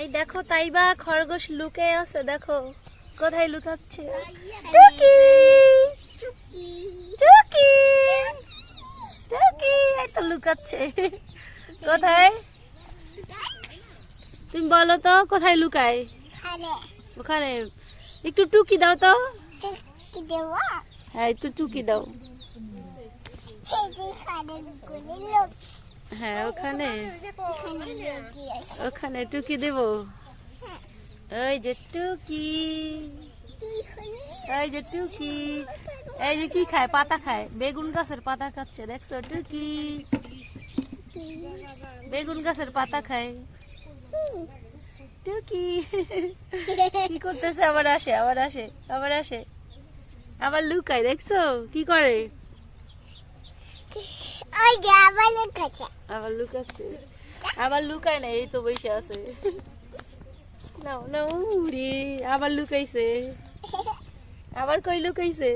এই দেখো তাইবা খরগোশ লুকে আছে দেখো। কোথায় লুকাচ্ছে? টুকি টুকি টুকি এই তো লুকাচ্ছে। কোথায়? তুমি বলো তো কোথায় লুকায়? ওখানে। একটু টুকি দাও তো। হ্যাঁ একটু টুকি দাও। হ্যাঁ ওখানে। ওখানে টুকি দেব। ওই যে টুকি। এই যে টুকি। এই যে কি খায়? পাতা খায়। বেগুন গাছের পাতা খাচ্ছে দেখছ? টুকি। বেগুন গাছের পাতা খায়। টুকি। কি করতেছে? আবার আসে আবার আসে আবার আসে। আবার লুকায় দেখছ? কি করে? আবার লুকাচ্ছে। আবার লুকায় না এই তো বসে আছে। নাও নাও উড়ি আবার লুকাইছে। আবার কই লুকাইছে?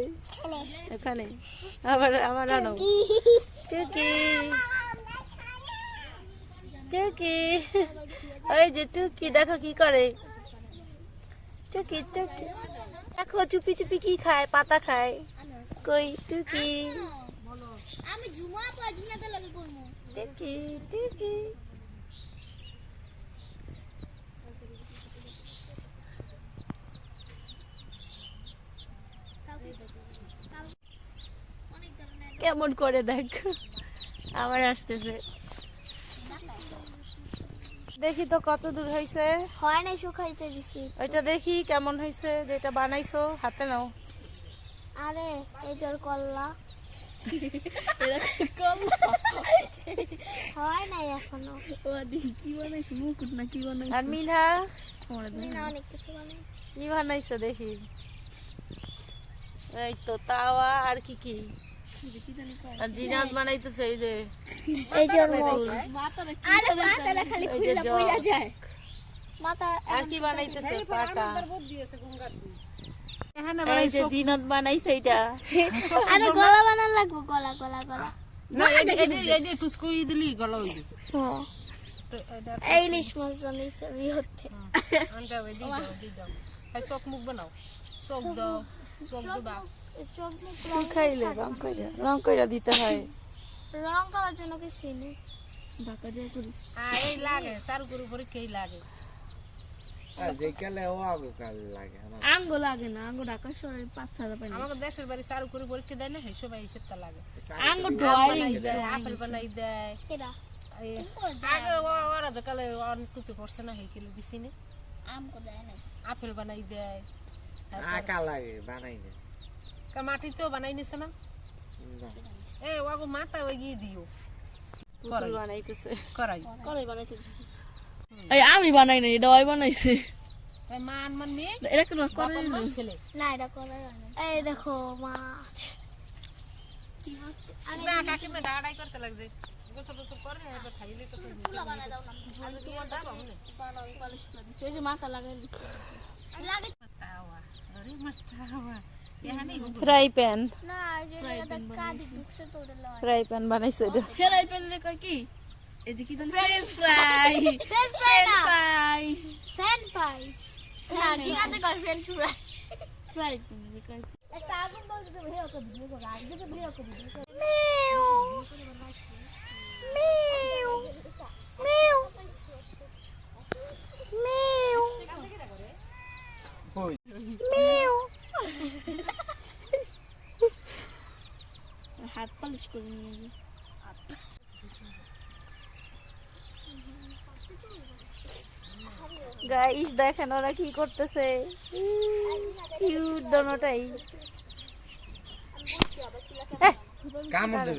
এখানে। আবার আবার আনো। টুকি। টুকি। ওই যে টুকি দেখো কি করে। টুকি টুকি। দেখো চুপি চুপি কি খায় পাতা খায়। কই টুকি আমি জুমা পাজিনাতে লাগে করব টুকি টুকি কেমন করে দেখ? আবার আসতেছে। দেখি তো কত দূর হয়েছে হয় নাই শুকাইতে দিছি। ওইটা দেখি কেমন হয়েছে যেটা বানাইছো হাতে নাও। আরে এই জোর কল্লা হয় নাই এখনও আর মিনা না অনেক কিছু বানাইছি কি বানাইছো দেখি এই তো তাওয়া আর কি কি আর জিনাত বানাইতেছে? এই যে এই জোর আরে মাথাটা খালি খুললা পড়া যায় মাথা আর কি বানাইতেছে পাকা এই যে জিনাত বানাইছে এটা। আরে গলা বানান লাগবো গলা গলা গলা। হ্যাঁ। এই ইলিশ মাছ বানাইছে বিহতে চোখ মুখ বানাও দাও চোখ মুখ রং খাইলে? রং কইরা রং কইরা দিতে হয়। রং করার জন্য কিছুই নেই। আর এই লাগে চারু করে পরীক্ষাই লাগে। আঙ্গ লাগে না। আঙ্গ ঢাকা শহরের পাঁচ ছাড়া পাই আমাকে দেশের বাড়ি চারু করে পরীক্ষা দেয় না সেই সবাই হিসেবটা লাগে। আঙ্গ ড্রয়িং বানাই আপেল বানাই দেয়। কেডা? আগে ওরা যকালে অন টুকে পড়ছে না সেই দিছি নে আম দেয় নাই। আপেল বানাই দেয়। আঁকা লাগে বানাই না কা মাটিতেও বানাই নিছে না? এ ওগো মাথা ওই গিয়ে দিও। পুতুল বানাইতেছে। করাই। করে বানাইতে এই আমি বানাই নাই এটা ওই বানাইছে মান মান মেয়ে এটা কেন ছেলে না এটা করার এই দেখো মাছ না কাকিমা ডাড়াই করতে লাগছে গোসল টোসল করে এবার খাইলে তো আজ তোমার যাব এই যে মাথা লাগাই লাগে তাওয়া আরে মাছ তাওয়া এখানে ফ্রাই প্যান ফ্রাই প্যান বানাইছো কয় কি এই যে কি জানি ফ্রেঞ্চ ফ্রাই ফ্রেঞ্চ ফ্রাই না ফ্রাই ফ্রেঞ্চ ফ্রাই না জিনাতে কয় ফ্রেঞ্চ ফ্রাই ফ্রাই পেলে কয় একটা আগুন বলতে তো ভিডিও করে ভিডিও করে আগে তো ভিডিও করে ভিডিও করে কই হাত পালিশ করে নিয়ে যাই গাইস দেখেন ওরা কি করতেছে। কিউট দোনোটাই। কামড়